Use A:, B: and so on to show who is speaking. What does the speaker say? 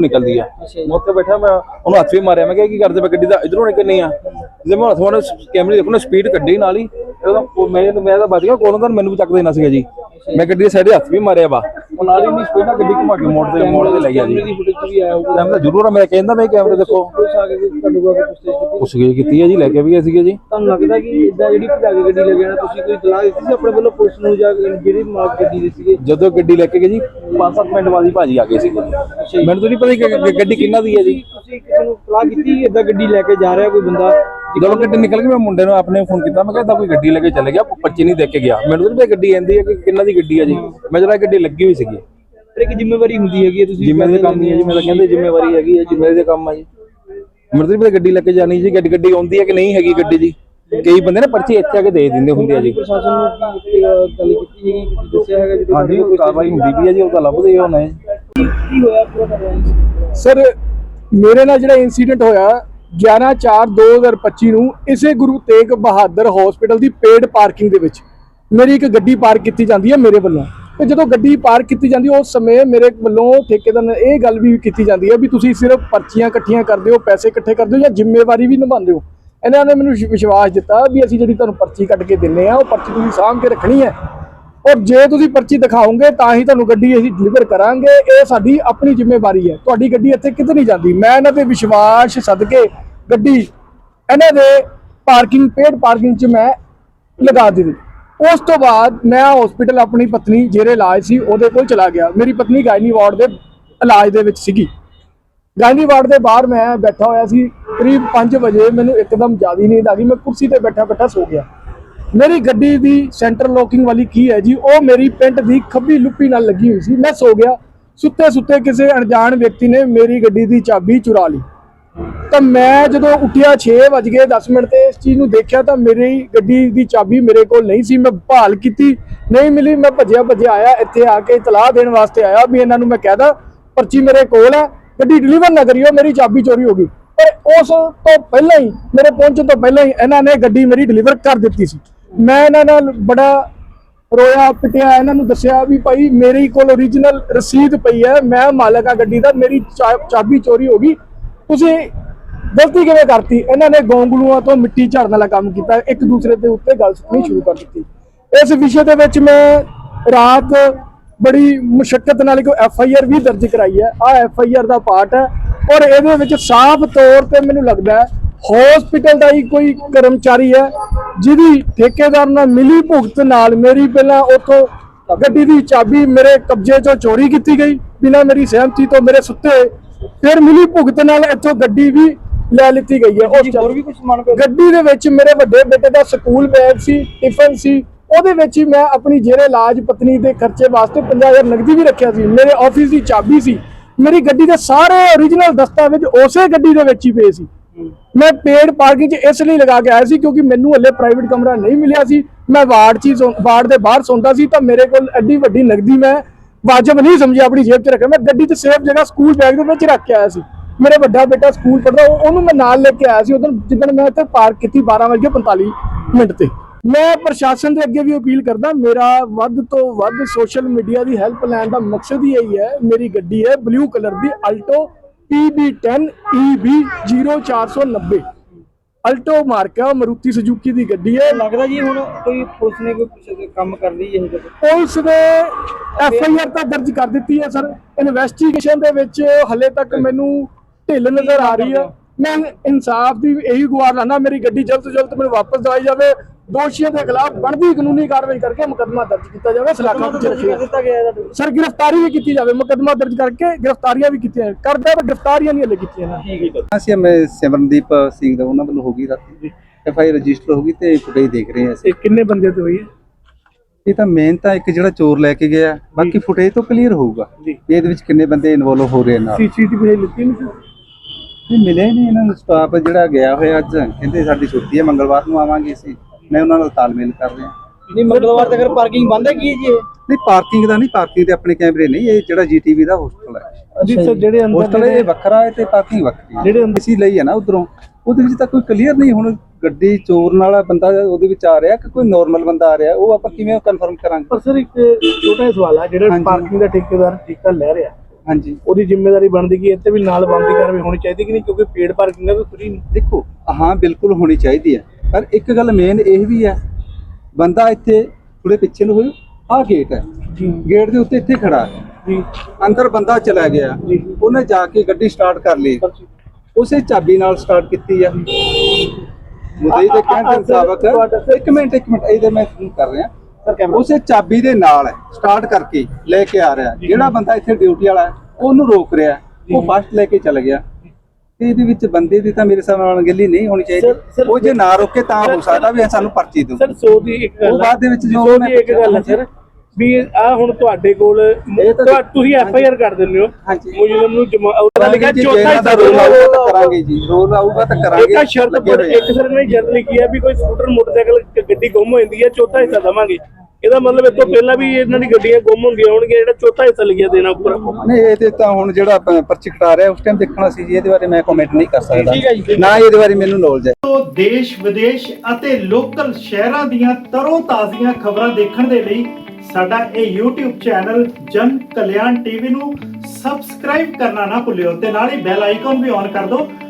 A: ਨਿਕਲਦੀ ਆ। ਮੈਂ ਉੱਥੇ ਬੈਠਾ, ਮੈਂ ਉਹਨੂੰ ਹੱਥ ਵੀ ਮਾਰਿਆ, ਮੈਂ ਕਿਹਾ ਕੀ ਕਰਦੇ ਪਏ? ਗੱਡੀ ਦਾ ਇਧਰੋਂ ਨਿਕਲਣੀ ਆ? ਜੇ ਮੈਂ ਹੱਥ ਮਾਰਿਆ ਕੈਮਰੇ ਦੇਖੋ ਨਾ ਸਪੀਡ ਕੱਢੀ ਨਾਲ ਹੀ। ਉਹਦਾ ਮੈਂ ਮੈਂ ਤਾਂ ਬਚ ਗਿਆ, ਕੋਲੋਂ ਤਾਂ ਮੈਨੂੰ ਵੀ ਚੱਕ ਦੇਣਾ ਸੀਗਾ ਜੀ। ਮੈਂ ਗੱਡੀ ਦੇ ਸਾਈਡ ਹੱਥ ਵੀ ਮਾਰਿਆ ਵਾ। ਉਹ ਨਾਲ ਹੀ ਨਹੀਂ ਸਪੀਡ ਨਾਲ ਗੱਡੀ ਘੁਮਾ ਕੇ ਮੋੜ ਤੇ ਮੋੜ ਤੇ ਲੈ ਗਿਆ ਜੀ। ਕੈਮਰਾ ਜ਼ਰੂਰ ਆ ਮੈਂ ਕਹਿੰਦਾ ਮੈਂ ਕੈਮਰੇ ਦੇਖੋ। ਪੁੱਛ ਕੀਤੀ। ਹੈ ਜੀ ਲੈ ਕੇ ਵੀ ਗਏ ਸੀਗੇ ਜੀ।
B: ਤੁਹਾਨੂੰ ਲੱਗਦਾ ਕਿ ਇਦਾਂ ਜਿਹੜੀ ਭਜਾ ਕੇ ਗੱਡੀ ਲੈ ਜਾਣਾ ਤੁਸੀਂ ਕੋਈ ਸਲਾਹ ਦਿੱਤੀ ਸੀ ਆਪਣੇ ਵੱਲੋਂ ਪੁਲਿਸ ਨੂੰ ਜਾਂ ਜਿਹੜੀ ਮਾਲਕ ਗੱਡੀ ਦੇ ਸੀਗੇ?
A: ਜਦੋਂ ਗੱਡੀ ਲੈ ਕੇ ਗਏ ਜੀ 5-7 ਮਿੰਟ ਬਾਅਦ ਹੀ ਭਾਜੀ ਆ ਗਏ ਸੀ ਮੈਨੂੰ ਤਾਂ ਨਹੀਂ ਪਤਾ ਕਿ ਗੱਡੀ ਕਿੰਨਾ ਦੀ ਹੈ ਜੀ।
B: ਤੁਸੀਂ ਕਿਸੇ ਨੂੰ ਸਲਾਹ ਕੀਤੀ ਇਦਾਂ ਗੱਡੀ ਲੈ ਕੇ ਜਾ ਰਿਹਾ ਕੋਈ ਬੰਦਾ?
A: ਜਦੋਂ ਗੱਡੀ ਨਿਕਲ ਗਈ ਮੈਂ ਮੁੰਡੇ ਨੂੰ ਆਪਣੇ ਫੋਨ ਕੀਤਾ ਮੈਂ ਕਿਹਾ ਏਦਾਂ ਕੋਈ ਗੱਡੀ ਲੈ ਕੇ ਚਲੇ ਗਿਆ ਬੱਚੇ ਨਹੀਂ ਦੇਖ ਕੇ ਗਿਆ। ਮੈਨੂੰ ਤਾਂ ਗੱਡੀ ਆਂਦੀ ਹੈ ਕਿ ਕਿੰਨਾ ਦੀ ਗੱਡੀ ਹੈ ਜੀ। ਮੈਂ ਜਰਾ ਗੱਡੀ ਲੱਗੀ ਹੋਈ ਸੀਗੀ।
B: ਪਰ ਇੱਕ ਜ਼ਿੰਮੇਵਾਰੀ ਹੁੰਦੀ ਹੈਗੀ ਹੈ, ਤੁਸੀਂ
A: ਜ਼ਿੰਮੇਵਾਰੀ ਦਾ ਕੰਮ ਨਹੀਂ ਹੈ ਜੀ ਮੈਂ ਤਾਂ ਕਹਿੰਦੇ ਜ਼ਿੰਮੇਵਾਰੀ ਹੈਗੀ ਹੈ ਜ਼ਿੰਮੇਵਾਰੀ ਦਾ ਕੰਮ ਆ ਜੀ। ਤਾਂ ਨਹੀਂ ਪਤਾ ਗੱਡੀ ਲੈ ਕੇ ਜਾਣੀ ਜੀ ਗੱਡੀ ਗੱਡੀ ਆਉਂਦੀ ਹੈ ਕਿ ਨਹੀਂ ਹੈਗੀ ਗੱਡੀ ਜੀ। ਕਈ ਬੰਦੇ ਨੇ ਪਰਚੀ ਇੱਥੇ ਆ ਕੇ ਦੇ ਦਿੰਦੇ ਹੁੰਦੇ ਆ ਜੀ।
B: ਪ੍ਰਸ਼ਾਸਨ ਨੂੰ ਕੀ, ਅਹ, ਗੱਲ ਕੀਤੀ ਹੈਗੀ ਕਿ ਦੱਸਿਆ ਹੈਗਾ ਜਦੋਂ
A: ਹਾਂਜੀ ਉਹ ਕਾਰਵਾਈ ਹੁੰਦੀ ਵੀ ਹੈ ਜੀ ਉਹ ਤਾਂ ਲੱਭਦੇ ਹੀ ਹੋਣੇ
B: ਕੀ ਹੋਇਆ ਪੂਰਾ ਕਰਵਾਇਆ
C: ਸਰ ਮੇਰੇ ਨਾਲ ਜਿਹੜਾ ਇਨਸੀਡੈਂਟ ਹੋਇਆ 11/4/2025 ਨੂੰ ਇਸੇ ਗੁਰੂ ਤੇਗ ਬਹਾਦਰ ਹਸਪੀਟਲ ਦੀ ਪੇਡ ਪਾਰਕਿੰਗ ਦੇ ਵਿੱਚ ਮੇਰੀ ਇੱਕ ਗੱਡੀ ਪਾਰਕ ਕੀਤੀ ਜਾਂਦੀ ਹੈ ਮੇਰੇ ਵੱਲੋਂ। ਤੇ ਜਦੋਂ ਗੱਡੀ ਪਾਰਕ ਕੀਤੀ ਜਾਂਦੀ, ਉਸ ਸਮੇਂ ਮੇਰੇ ਵੱਲੋਂ ਠੇਕੇਦਾਰ ਨੇ ਇਹ ਗੱਲ ਵੀ ਕੀਤੀ ਜਾਂਦੀ ਹੈ ਵੀ ਤੁਸੀਂ ਸਿਰਫ ਪਰਚੀਆਂ ਇਕੱਠੀਆਂ ਕਰਦੇ ਹੋ, ਪੈਸੇ ਇਕੱਠੇ ਕਰਦੇ ਹੋ ਜਾਂ ਜ਼ਿੰਮੇਵਾਰੀ ਵੀ ਨਿਭਾਉਂਦੇ ਹੋ। ਇਹਨਾਂ ਨੇ ਮੈਨੂੰ ਵਿਸ਼- ਵਿਸ਼ਵਾਸ ਦਿੱਤਾ ਵੀ ਅਸੀਂ ਜਿਹੜੀ ਤੁਹਾਨੂੰ ਪਰਚੀ ਕੱਢ ਕੇ ਦਿੰਨੇ ਆ ਉਹ ਪਰਚੀ ਤੁਸੀਂ ਸਾਂਭ ਕੇ ਰੱਖਣੀ ਹੈ। ਔਰ ਜੇ ਤੁਸੀਂ ਪਰਚੀ ਦਿਖਾਓਗੇ ਤਾਂ ਹੀ ਤੁਹਾਨੂੰ ਗੱਡੀ ਅਸੀਂ ਡਿਲੀਵਰ ਕਰਾਂਗੇ। ਇਹ ਸਾਡੀ ਆਪਣੀ ਜ਼ਿੰਮੇਵਾਰੀ ਹੈ। ਤੁਹਾਡੀ ਗੱਡੀ ਇੱਥੇ ਕਿਤੇ ਨਹੀਂ ਜਾਂਦੀ। ਮੈਂ ਇਹਨਾਂ ਤੇ ਵਿਸ਼ਵਾਸ ਸਦਕੇ ਗੱਡੀ ਇਹਨਾਂ ਦੇ ਪਾਰਕਿੰਗ ਪੇਡ ਪਾਰਕਿੰਗ 'ਚ ਮੈਂ ਲਗਾ ਦਿੱਤੀ। ਉਸ ਤੋਂ ਬਾਅਦ ਮੈਂ ਹਸਪੀਟਲ ਆਪਣੀ ਪਤਨੀ ਜਿਹੜੇ ਇਲਾਜ ਸੀ, ਉਹਦੇ ਕੋਲ ਚਲਾ ਗਿਆ। ਮੇਰੀ ਪਤਨੀ ਗਾਇਨੀ ਵਾਰਡ ਦੇ ਇਲਾਜ ਦੇ ਵਿੱਚ ਸੀਗੀ। ਗਾਇਨੀ ਵਾਰਡ ਦੇ ਬਾਹਰ ਮੈਂ ਬੈਠਾ ਹੋਇਆ ਸੀ। ਕਰੀਬ 5 ਵਜੇ ਮੈਨੂੰ ਇੱਕਦਮ ਜ਼ਿਆਦਾ ਨੀਂਦ ਆ ਗਈ। ਮੈਂ ਕੁਰਸੀ ਤੇ ਬੈਠਾ ਬੈਠਾ ਸੋ ਗਿਆ। ਮੇਰੀ ਗੱਡੀ ਦੀ ਸੈਂਟਰ ਲੋਕਿੰਗ ਵਾਲੀ ਕੀ ਹੈ ਜੀ? ਉਹ ਮੇਰੀ ਪੈਂਟ ਦੀ ਖੱਬੀ ਲੁੱਪੀ ਨਾਲ ਲੱਗੀ ਹੋਈ ਸੀ। ਮੈਂ ਸੋ ਗਿਆ। ਸੁੱਤੇ ਸੁੱਤੇ ਕਿਸੇ ਅਣਜਾਣ ਵਿਅਕਤੀ ਨੇ ਮੇਰੀ ਗੱਡੀ ਦੀ ਚਾਬੀ ਚੁਰਾ ਲਈ। ਤਾਂ ਮੈਂ ਜਦੋਂ ਉੱਠਿਆ 6 ਵਜ ਗਏ 10 ਮਿੰਟ ਤੇ ਇਸ ਚੀਜ਼ ਨੂੰ ਦੇਖਿਆ ਤਾਂ ਮੇਰੀ ਗੱਡੀ ਦੀ ਚਾਬੀ ਮੇਰੇ ਕੋਲ ਨਹੀਂ ਸੀ। ਮੈਂ ਭਾਲ ਕੀਤੀ, ਨਹੀਂ ਮਿਲੀ। ਮੈਂ ਭੱਜਿਆ ਭੱਜਿਆ ਆਇਆ। ਇੱਥੇ ਆ ਕੇ ਇਤਲਾਹ ਦੇਣ ਵਾਸਤੇ ਆਇਆ ਵੀ ਇਹਨਾਂ ਨੂੰ ਮੈਂ ਕਹਿਦਾ ਪਰਚੀ ਮੇਰੇ ਕੋਲ ਹੈ। ਗੱਡੀ ਡਿਲੀਵਰ ਨਾ ਕਰਿਓ, ਮੇਰੀ ਚਾਬੀ ਚੋਰੀ ਹੋ ਗਈ। ਪਰ ਉਸ ਤੋਂ ਪਹਿਲਾਂ ਹੀ, ਮੇਰੇ ਪਹੁੰਚਣ ਤੋਂ ਪਹਿਲਾਂ ਹੀ ਇਹਨਾਂ ਨੇ ਗੱਡੀ ਮੇਰੀ ਡਿਲੀਵਰ ਕਰ ਦਿੱਤੀ ਸੀ। ਮੈਂ ਇਹਨਾਂ ਨਾਲ ਬੜਾ ਰੋਇਆ, ਪਿਟਿਆ, ਇਹਨਾਂ ਨੂੰ ਦੱਸਿਆ ਵੀ ਭਾਈ ਮੇਰੇ ਕੋਲ ਓਰੀਜਨਲ ਰਸੀਦ ਪਈ ਹੈ, ਮੈਂ ਮਾਲਕ ਆ ਗੱਡੀ ਦਾ, ਮੇਰੀ ਚਾ- ਚਾਬੀ ਚੋਰੀ ਹੋ ਗਈ। ਤੁਸੀਂ ਗਲਤੀ ਕਿਵੇਂ ਕਰਤੀ? ਇਹਨਾਂ ਨੇ ਗੋਂਗਲੂਆਂ ਤੋਂ ਮਿੱਟੀ ਝਾੜਨ ਵਾਲਾ ਕੰਮ ਕੀਤਾ, ਇੱਕ ਦੂਸਰੇ ਦੇ ਉੱਤੇ ਗੱਲ ਸੁਣਨੀ ਸ਼ੁਰੂ ਕਰ ਦਿੱਤੀ। ਇਸ ਵਿਸ਼ੇ ਦੇ ਵਿੱਚ ਮੈਂ ਰਾਤ ਬੜੀ ਮੁਸ਼ਕਲ ਨਾਲ ਇੱਕ ਐਫ ਆਈ ਆਰ ਵੀ ਦਰਜ ਕਰਾਈ ਹੈ। ਆ ਐਫ ਆਈ ਆਰ ਦਾ ਪਾਰਟ ਹੈ ਔਰ ਇਹਦੇ ਵਿੱਚ ਸਾਫ਼ ਤੌਰ ਤੇ ਮੈਨੂੰ ਲੱਗਦਾ ਹੈ ਹਸਪੀਟਲ ਦਾ ਹੀ ਕੋਈ ਕਰਮਚਾਰੀ ਹੈ ਜਿਹਦੀ ਠੇਕੇਦਾਰ ਨਾਲ ਮਿਲੀ ਭੁਗਤ ਨਾਲ ਮੇਰੀ ਪਹਿਲਾਂ ਉੱਥੋਂ ਗੱਡੀ ਦੀ ਚਾਬੀ ਮੇਰੇ ਕਬਜ਼ੇ 'ਚੋਂ ਚੋਰੀ ਕੀਤੀ ਗਈ ਬਿਨਾਂ ਮੇਰੀ ਸਹਿਮਤੀ ਤੋਂ ਮੇਰੇ ਸੁੱਤੇ। ਫਿਰ ਮਿਲੀ ਭੁਗਤ ਨਾਲ ਇੱਥੋਂ ਗੱਡੀ ਵੀ ਲੈ ਲਿੱਤੀ ਗਈ ਹੈ। ਉਸ
B: ਹੋਰ ਵੀ ਕੁਝ ਸਮਾਨ
C: ਗੱਡੀ ਦੇ ਵਿੱਚ ਮੇਰੇ ਵੱਡੇ ਬੇਟੇ ਦਾ ਸਕੂਲ ਬੈਗ ਸੀ ਟਿਫਨ ਸੀ ਉਹਦੇ ਵਿੱਚ ਹੀ ਮੈਂ ਆਪਣੀ ਜੇਰੇ ਇਲਾਜ ਪਤਨੀ ਦੇ ਖਰਚੇ ਵਾਸਤੇ 50000 ਨਗਦੀ ਵੀ ਰੱਖਿਆ ਸੀ। ਮੇਰੇ ਆਫਿਸ ਦੀ ਚਾਬੀ ਸੀ। ਮੇਰੀ ਗੱਡੀ ਦੇ ਸਾਰੇ ਓਰੀਜਨਲ ਦਸਤਾਵੇਜ਼ ਉਸੇ ਗੱਡੀ ਦੇ ਵਿੱਚ ਹੀ ਪਏ ਸੀ। ਮੈਂ ਪੇਡ ਪਾਰਕਿੰਗ 'ਚ ਇਸ ਲਈ ਲਗਾ ਕੇ ਆਇਆ ਸੀ ਕਿਉਂਕਿ ਮੈਨੂੰ ਹੱਲੇ ਪ੍ਰਾਈਵੇਟ ਕਮਰਾ ਨਹੀਂ ਮਿਲਿਆ ਸੀ। ਮੈਂ ਵਾਰਡ 'ਚ ਵਾਰਡ ਦੇ ਬਾਹਰ ਸੌਂਦਾ ਸੀ ਤਾਂ ਮੇਰੇ ਕੋਲ ਐਡੀ ਵੱਡੀ ਨਗਦੀ ਮੈਂ ਵਾਜਬ ਨਹੀਂ ਸਮਝਿਆ ਆਪਣੀ ਜੇਬ 'ਚ ਰੱਖਿਆ। ਮੈਂ ਗੱਡੀ 'ਚ ਸੇਫ ਜਗ੍ਹਾ ਸਕੂਲ ਬੈਗ ਦੇ ਵਿੱਚ ਰੱਖ ਕੇ ਆਇਆ ਸੀ। ਮੇਰੇ ਵੱਡਾ ਬੇਟਾ ਸਕੂਲ ਪੜ੍ਹਦਾ ਉਹਨੂੰ ਮੈਂ ਨਾਲ ਲੈ ਕੇ ਆਇਆ ਸੀ ਉਦੋਂ ਜਿੱਦਣ ਮੈਂ ਇੱਥੇ ਪਾਰਕ ਕੀਤੀ 12:45 ਮਿੰਟ ਤੇ। ਮੈਂ ਪ੍ਰਸ਼ਾਸਨ ਦੇ ਅੱਗੇ ਵੀ ਅਪੀਲ ਕਰਦਾ, ਮੇਰਾ ਵੱਧ ਤੋਂ ਵੱਧ ਸੋਸ਼ਲ ਮੀਡੀਆ ਦੀ ਹੈਲਪ ਲੈਣ ਦਾ ਮਕਸਦ ਹੀ ਇਹੀ ਹੈ। ਮੇਰੀ ਗੱਡੀ ਹੈ ਬਲੂ ਕਲਰ ਦੀ Alto PB10 EB 0490 Alto mark Maruti Suzuki ਦੀ ਗੱਡੀ ਹੈ।
B: ਲੱਗਦਾ ਜੀ ਹੁਣ ਕੋਈ ਪੁਲਿਸ ਨੇ ਕੋਈ ਕੁਛ ਕੰਮ ਕਰ ਲਈ ਇਹ ਜਦੋਂ
C: ਪੁਲਿਸ ਨੇ ਐਫ ਆਈ ਆਰ ਤਾਂ ਦਰਜ ਕਰ ਦਿੱਤੀ ਹੈ ਸਰ। ਇਨਵੈਸਟੀਗੇਸ਼ਨ ਦੇ ਵਿੱਚ ਹਲੇ ਤੱਕ ਮੈਨੂੰ ਢਿੱਲ ਨਜ਼ਰ ਆ ਰਹੀ ਹੈ। ਮੈਂ ਇਨਸਾਫ ਦੀ ਇਹੀ ਗੁਹਾਰ ਲਾਣਾ ਮੇਰੀ ਗੱਡੀ ਜਲਦ ਤੋਂ ਜਲਦ ਮੈਨੂੰ ਵਾਪਸ ਦਿਵਾਈ ਜਾਵੇ। ਦੋਸ਼ੀਆਂ ਦੇ ਖਿਲਾਫ ਬਣਦੀ ਕਾਨੂੰਨੀ ਕਾਰਵਾਈ ਕਰਕੇ ਮੁਕੱਦਮਾ ਦਰਜ ਕੀਤਾ ਜਾਵੇ ਸਲਾਖਾਂ ਵਿੱਚ ਰੱਖਿਆ
B: ਦਿੱਤਾ ਗਿਆ ਇਹਦਾ
C: ਸਰ ਗ੍ਰਿਫਤਾਰੀ ਵੀ ਕੀਤੀ ਜਾਵੇ ਮੁਕੱਦਮਾ ਦਰਜ ਕਰਕੇ ਗ੍ਰਿਫਤਾਰੀਆਂ ਵੀ ਕੀਤੀਆਂ ਕਰਦਾ ਪਰ ਗ੍ਰਿਫਤਾਰੀਆਂ ਨਹੀਂ ਹਲੇ ਕੀਤੀਆਂ ਨਾ
D: ਅਸੀਂ ਮੈਂ ਸਿਮਰਨਦੀਪ ਸਿੰਘ ਦਾ ਉਹਨਾਂ ਵੱਲੋਂ ਹੋ ਗਈ ਰਾਤੀ ਐਫ ਆਈ ਰਜਿਸਟਰ ਹੋ ਗਈ ਤੇ ਫੁਟੇਜ ਦੇਖ ਰਹੇ ਹਾਂ ਅਸੀਂ।
C: ਇਹ ਕਿੰਨੇ ਬੰਦੇ ਤੇ ਹੋਈ ਹੈ?
D: ਇਹ ਤਾਂ ਮੇਨ ਤਾਂ ਇੱਕ ਜਿਹੜਾ ਚੋਰ ਲੈ ਕੇ ਗਿਆ ਬਾਕੀ ਫੁਟੇਜ ਤੋਂ ਕਲੀਅਰ ਹੋਊਗਾ ਇਹਦੇ ਵਿੱਚ ਕਿੰਨੇ ਬੰਦੇ ਇਨਵੋਲਵ ਹੋ ਰਹੇ ਨਾਲ।
C: ਸੀਸੀਟੀਵੀ ਲਿੱਤੀ ਨਹੀਂ
D: ਨਹੀਂ ਮਿਲੇ ਨਹੀਂ ਇਹਨਾਂ ਨੂੰ ਸਟਾਫ ਜਿਹੜਾ ਗਿਆ ਹੋਇਆ ਅੱਜ ਕਹਿੰਦੇ ਸਾਡੀ ਛੁੱਟੀ ਹੈ ਮੰਗਲਵਾਰ ਨੂੰ ਆਵਾਂਗੇ ਅਸੀਂ। ਮੈਂ ਉਹਨਾਂ ਨਾਲ ਤਾਲਮੇਲ ਕਰ ਰਿਹਾ।
B: ਨਹੀਂ ਮੰਗਲਵਾਰ ਤੱਕ ਪਾਰਕਿੰਗ ਬੰਦ ਹੈ ਕੀ ਜੀ ਇਹ?
D: ਨਹੀਂ ਪਾਰਕਿੰਗ ਦਾ ਨਹੀਂ ਪਾਰਕਿੰਗ ਦੇ ਆਪਣੇ ਕੈਮਰੇ ਨਹੀਂ ਇਹ ਜਿਹੜਾ ਜੀਟੀਵੀ ਦਾ ਹੋਸਟਲ ਹੈ।
C: ਜੀ। ਸਰ ਜਿਹੜੇ
D: ਹੋਸਟਲ ਇਹ ਵੱਖਰਾ ਹੈ ਤੇ ਪਾਰਕਿੰਗ ਵੱਖਰੀ ਹੈ। ਜਿਹੜੇ ਅਸੀਂ ਲਈ ਹੈ ਨਾ ਉਧਰੋਂ। ਉਹਦੇ ਵਿੱਚ ਤਾਂ ਕੋਈ ਕਲੀਅਰ ਨਹੀਂ ਹੁਣ ਗੱਡੀ ਚੋਰਨ ਵਾਲਾ ਬੰਦਾ ਉਹਦੇ ਵਿੱਚ ਆ ਰਿਹਾ ਕਿ ਕੋਈ ਨਾਰਮਲ ਬੰਦਾ ਆ ਰਿਹਾ? ਉਹ ਆਪਾਂ ਕਿਵੇਂ ਕਨਫਰਮ ਕਰਾਂਗੇ?
C: ਪਰ ਸਰ ਇੱਕ ਛੋਟਾ ਜਿਹਾ ਸਵਾਲ ਆ ਜਿਹੜਾ
D: ਹਾਂਜੀ।
C: ਪਾਰਕਿੰਗ ਦਾ ਠੇਕੇਦਾਰ ਠੇਕਾ ਲੈ ਰਿਹਾ।
D: ਹਾਂਜੀ।
B: ਉਹਦੀ ਜ਼ਿੰਮੇਵਾਰੀ ਬਣਦੀ ਕਿ ਇੱਥੇ ਵੀ ਨਾਲ ਬੰਦੀ ਕਾਰਵਾਈ ਹੋਣੀ ਚਾਹੀਦੀ ਕਿ ਨਹੀਂ? ਕਿਉਂਕਿ ਪੇਡ ਪਾਰਕਿੰਗ ਹੈ ਤਾਂ ਫ੍ਰੀ
D: ਦੇਖੋ ਹਾਂ ਬਿਲਕੁਲ ਹੋਣੀ ਚਾਹੀਦੀ ਹੈ। ਪਰ ਇੱਕ ਗੱਲ ਮੇਨ ਇਹ ਵੀ ਹੈ ਬੰਦਾ ਇੱਥੇ ਥੋੜੇ ਪਿੱਛੇ ਨੂੰ ਹੋਇਓ ਆਹ ਗੇਟ ਹੈ।
B: ਜੀ।
D: ਗੇਟ ਦੇ ਉੱਤੇ ਇੱਥੇ ਖੜਾ ਹੈ।
B: ਜੀ।
D: ਅੰਦਰ ਬੰਦਾ ਚਲਾ ਗਿਆ। ਉਹਨੇ ਜਾ ਕੇ ਗੱਡੀ ਸਟਾਰਟ ਕਰ ਲਈ। ਉਸੇ ਚਾਬੀ ਨਾਲ ਸਟਾਰਟ ਕੀਤੀ ਆ ਮੁਦਈ ਦੇ ਕਹਿਣ ਦੇ ਮੁਤਾਬਕ ਇੱਕ ਮਿੰਟ ਇੱਕ ਮਿੰਟ ਇਹਦੇ ਮੈਂ ਕਰ ਰਿਹਾ। ਉਸੇ ਚਾਬੀ ਦੇ ਨਾਲ ਸਟਾਰਟ ਕਰਕੇ ਲੈ ਕੇ ਆ ਰਿਹਾ। ਜਿਹੜਾ ਬੰਦਾ ਇੱਥੇ ਡਿਊਟੀ ਵਾਲਾ ਉਹਨੂੰ ਰੋਕ ਰਿਹਾ ਉਹ ਫਸਟ ਲੈ ਕੇ ਚਲ ਗਿਆ। ਤੇ ਇਹਦੇ ਵਿੱਚ ਬੰਦੇ ਦੀ ਤਾਂ ਮੇਰੇ ਹਿਸਾਬ ਨਾਲ ਅਣਗਹਿਲੀ ਨਹੀਂ ਹੋਣੀ ਚਾਹੀਦੀ। ਉਹ ਜੇ ਨਾ ਰੋਕੇ ਤਾਂ ਹੋ ਸਕਦਾ ਵੀ ਸਾਨੂੰ ਪਰਚੀ ਦਿਓ
B: ਸਰ ਸੋ ਦੀ ਇੱਕ ਗੱਲ
D: ਉਹ ਬਾਅਦ ਦੇ ਵਿੱਚ ਜੋ ਮੈਂ
B: ਇੱਕ ਗੱਲ ਹੈ ਸਰ ਵੀ ਆ ਹੁਣ ਤੁਹਾਡੇ ਕੋਲ ਤੁਸੀਂ ਐਫ ਆਈ ਆਰ ਕਰ ਦਿੰਦੇ ਹੋ। ਮੁਜਰਮ ਨੂੰ ਜਮਾ ਉਹਦਾ ਲਿਖਿਆ ਚੌਥਾ
D: ਦਾ ਰੋਲ ਆਊਗਾ ਤਾਂ ਕਰਾਂਗੇ ਜੀ। ਰੋਲ ਆਊਗਾ ਤਾਂ ਕਰਾਂਗੇ।
B: ਇੱਕ ਸ਼ਰਤ। ਇੱਕ ਸਰ ਨੇ ਸ਼ਰਤ ਲਿਖੀ ਹੈ ਵੀ ਕੋਈ ਸਕੂਟਰ ਮੋਟਰਸਾਈਕਲ ਗੱਡੀ ਗੁੰਮ ਹੋ ਜਾਂਦੀ ਹੈ ਚੌਥਾ ਹਿੱਸਾ ਦਵਾਂਗੇ। ਇਹਦਾ ਮਤਲਬ ਇਹ ਤੋਂ ਪਹਿਲਾਂ ਵੀ ਇਹਨਾਂ ਦੀ ਗੱਡੀਆਂ ਗੁੰਮ ਹੁੰਦੀਆਂ ਹੋਣਗੀਆਂ ਜਿਹੜਾ ਚੌਥਾ ਹਿੱਸਾ ਲਿਖਿਆ ਦੇਣਾ ਉੱਪਰ
D: ਨਹੀਂ ਇਹਦੇ ਤਾਂ ਹੁਣ ਜਿਹੜਾ ਪ- ਪਰਚੀ ਕਟਾ ਰਿਹਾ ਉਸ ਟਾਈਮ ਦੇਖਣਾ ਸੀ ਜੀ ਇਹਦੇ ਬਾਰੇ ਮੈਂ ਕਮੈਂਟ ਨਹੀਂ ਕਰ ਸਕਦਾ। ਨਾ ਇਹਦੇ ਬਾਰੇ ਮੈਨੂੰ ਨੌਲੇਜ ਹੈ।
E: ਤੋਂ ਦੇਸ਼ ਵਿਦੇਸ਼ ਅਤੇ ਲੋਕਲ ਸ਼ਹਿਰਾਂ ਦੀਆਂ ਤਰੋ ਤਾਜ਼ੀਆਂ ਖਬਰਾਂ ਦੇਖਣ ਦੇ ਲਈ ਸਾਡਾ ਇਹ YouTube ਚੈਨਲ ਜਨ ਕਲਿਆਣ ਟੀਵੀ ਨੂੰ ਸਬਸਕ੍ਰਾਈਬ ਕਰਨਾ ਨਾ ਭੁੱਲਿਓ ਤੇ ਨਾਲ ਹੀ ਬੈਲ ਆਈਕਨ ਵੀ ਔਨ ਕਰ ਦਿਓ।